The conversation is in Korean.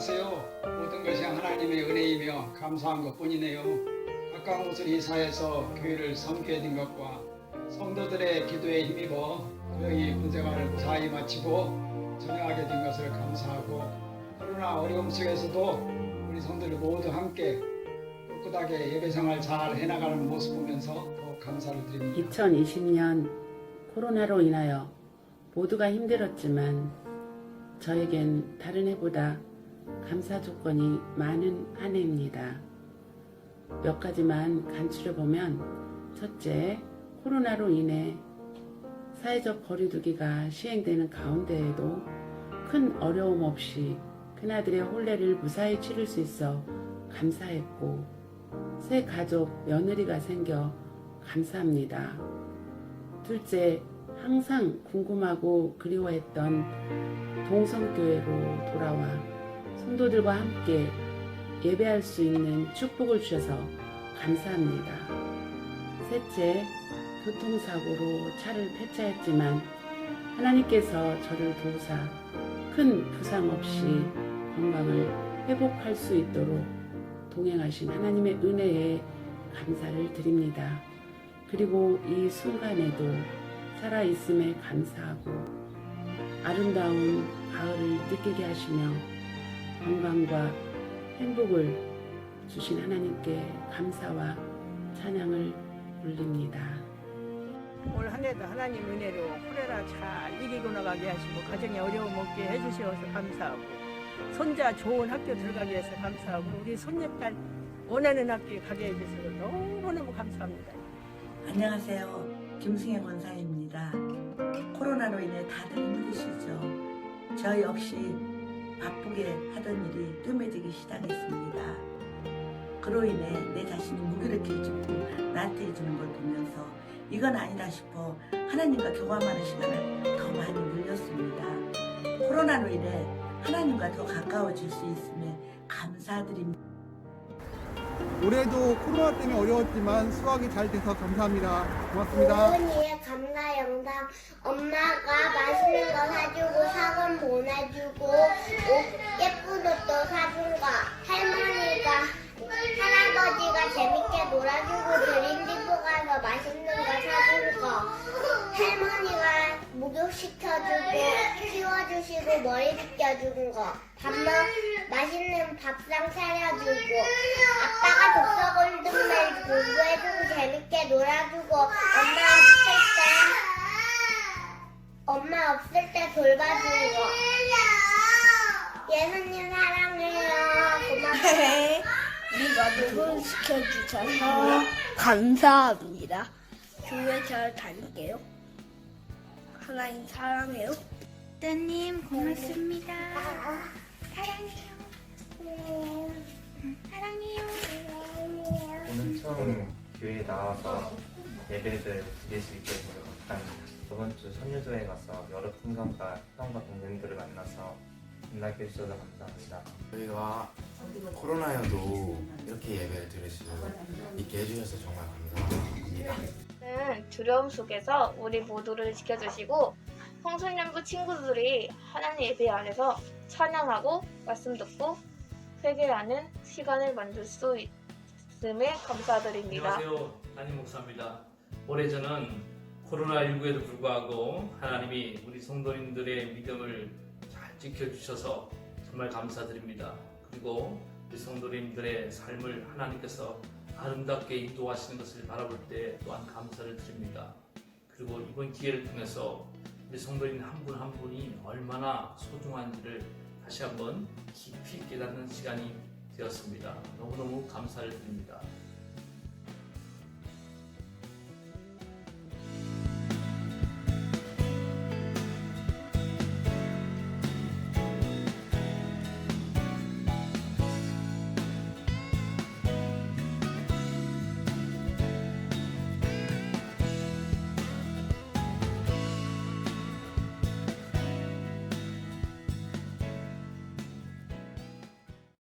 글쎄요, 모든 것이 하나님의 은혜이며 감사한 것뿐이네요. 가까운 곳을 이사해서 교회를 섬기게 된 것과 성도들의 기도에 힘입어 고용이 군생활을 무사히 마치고 전향하게 된 것을 감사하고 코로나 어려움 속에서도 우리 성도들 모두 함께 꿋꿋하게 예배생활 잘 해나가는 모습 보면서 더욱 감사를 드립니다. 2020년 코로나로 인하여 모두가 힘들었지만 저에겐 다른 해보다 감사 조건이 많은 한 해입니다. 몇 가지만 간추려 보면 첫째, 코로나로 인해 사회적 거리두기가 시행되는 가운데에도 큰 어려움 없이 큰아들의 혼례를 무사히 치를 수 있어 감사했고 새 가족 며느리가 생겨 감사합니다. 둘째, 항상 궁금하고 그리워했던 동성교회로 돌아와 성도들과 함께 예배할 수 있는 축복을 주셔서 감사합니다. 셋째, 교통사고로 차를 폐차했지만 하나님께서 저를 도우사 큰 부상 없이 건강을 회복할 수 있도록 동행하신 하나님의 은혜에 감사를 드립니다. 그리고 이 순간에도 살아있음에 감사하고 아름다운 가을을 느끼게 하시며 건강과 행복을 주신 하나님께 감사와 찬양을 올립니다. 올 한 해도 하나님 은혜로 코레라 잘 이기고 나가게 하시고 가정에 어려움 없게 해주셔서 감사하고 손자 좋은 학교 들어가게 해서 감사하고 우리 손녀딸 원하는 학교에 가게 해주셔서 너무너무 감사합니다. 안녕하세요. 김승혜 권사입니다. 코로나로 인해 다들 힘드시죠? 저 역시 바쁘게 하던 일이 뜸해지기 시작했습니다. 그로 인해 내 자신이 무기력해지고 나태해지는 걸 보면서 이건 아니다 싶어 하나님과 교감하는 시간을 더 많이 늘렸습니다. 코로나로 인해 하나님과 더 가까워질 수 있음에 감사드립니다. 올해도 코로나 때문에 어려웠지만 수학이 잘 돼서 감사합니다. 고맙습니다. 어머니의 감사 영상 엄마가 맛있는 거 사주고 사과 보내주고 옷 예쁜 옷도 거 할머니가 할아버지가 재밌게 놀아주고 드림디포 가서 맛있는 거 사준 거 할머니가 목욕시켜주고 키워주시고 머리 빗겨준 거. 밥 먹, 맛있는 밥상 차려주고 아빠가 독서 골든벨 공부해주고 재밌게 놀아주고 엄마 없을 때 엄마 없을 때 돌봐주는 거 예수님 사랑해요. 고마워요 우리가 누군 시켜주셔서 감사합니다. 교회 잘 다닐게요. 하나님 사랑해요. 따님 고맙습니다. 사랑해요. 사랑해요. 오늘 처음 교회에 나와서 예배를 드릴 수 있게 감사합니다. 저번 주 선유조에 가서 여러 풍경과 형과 동생들을 만나서 만나게 해주셔서 감사합니다. 저희가 코로나여도 이렇게 예배를 드릴 수 있게 해주셔서 정말 감사합니다. 는 두려움 속에서 우리 모두를 지켜주시고 청소년부 친구들이 하나님 예배 안에서 찬양하고 말씀 듣고 회개하는 시간을 만들 수 있음에 감사드립니다. 안녕하세요. 담임 목사입니다. 올해 저는 코로나19에도 불구하고 하나님이 우리 성도님들의 믿음을 잘 지켜주셔서 정말 감사드립니다. 그리고 우리 성도님들의 삶을 하나님께서 아름답게 인도하시는 것을 바라볼 때 또한 감사를 드립니다. 그리고 이번 기회를 통해서 우리 성도님 한분 한 분이 얼마나 소중한지를 다시 한번 깊이 깨닫는 시간이 되었습니다. 너무너무 감사를 드립니다.